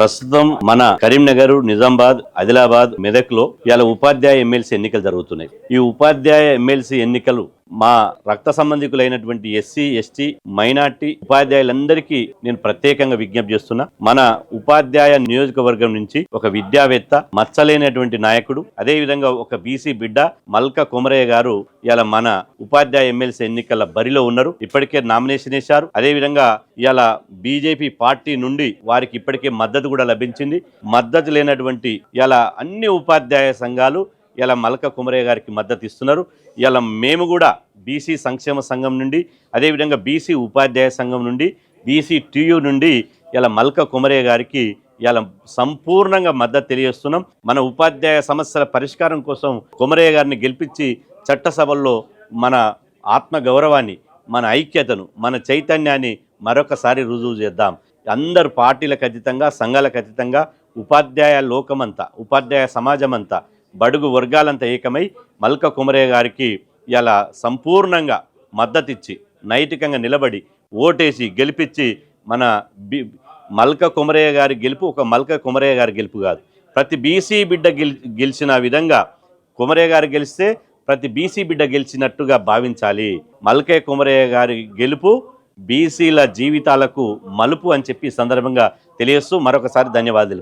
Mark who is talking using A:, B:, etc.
A: ప్రస్తుతం మన కరీంనగర్ నిజామాబాద్ ఆదిలాబాద్ మెదక్లో ఉపాధ్యాయ ఎమ్మెల్సీ ఎన్నికలు జరుగుతున్నాయి. ఈ ఉపాధ్యాయ ఎమ్మెల్సీ ఎన్నికలు మా రక్త సంబంధికులైనటువంటి ఎస్సీ ఎస్టీ మైనార్టీ ఉపాధ్యాయులందరికీ నేను ప్రత్యేకంగా విజ్ఞప్తి చేస్తున్నా. మన ఉపాధ్యాయ నియోజకవర్గం నుంచి ఒక విద్యావేత్త మచ్చలేనటువంటి నాయకుడు అదే విధంగా ఒక బీసీ బిడ్డ మల్క కొమరయ్య గారు ఇలా మన ఉపాధ్యాయ ఎమ్మెల్సీ ఎన్నికల బరిలో ఉన్నారు. ఇప్పటికే నామినేషన్ వేశారు. అదేవిధంగా ఇలా బీజేపీ పార్టీ నుండి వారికి ఇప్పటికే మద్దతు కూడా లభించింది. మద్దతు లేనటువంటి ఇలా అన్ని ఉపాధ్యాయ సంఘాలు ఇలా మల్క కుమరయ్య గారికి మద్దతు ఇస్తున్నారు. ఇలా మేము కూడా బీసీ సంక్షేమ సంఘం నుండి అదేవిధంగా బీసీ ఉపాధ్యాయ సంఘం నుండి బీసీ టీయు నుండి ఇలా మల్క కుమరయ్య గారికి ఇలా సంపూర్ణంగా మద్దతు తెలియజేస్తున్నాం. మన ఉపాధ్యాయ సమస్యల పరిష్కారం కోసం కుమరయ్య గారిని గెలిపించి చట్టసభల్లో మన ఆత్మ గౌరవాన్ని మన ఐక్యతను మన చైతన్యాన్ని మరొకసారి రుజువు చేద్దాం. అందరు పార్టీలకు అతీతంగా సంఘాలకు అతీతంగా ఉపాధ్యాయ లోకమంతా ఉపాధ్యాయ సమాజమంతా బడుగు వర్గాలంతా ఏకమై మల్క కుమరయ్య గారికి ఇలా సంపూర్ణంగా మద్దతిచ్చి నైతికంగా నిలబడి ఓటేసి గెలిపించి మన బి మల్క కుమరయ్య గారి గెలుపు ఒక మల్క కుమరయ్య గారి గెలుపు కాదు. ప్రతి బీసీ బిడ్డ గెలిచిన విధంగా కుమరయ్య గారు గెలిస్తే ప్రతి బీసీ బిడ్డ గెలిచినట్టుగా భావించాలి. మల్కే కుమరయ్య గారి గెలుపు బీసీల జీవితాలకు మలుపు అని చెప్పి సందర్భంగా తెలియస్తూ మరొకసారి ధన్యవాదాలు.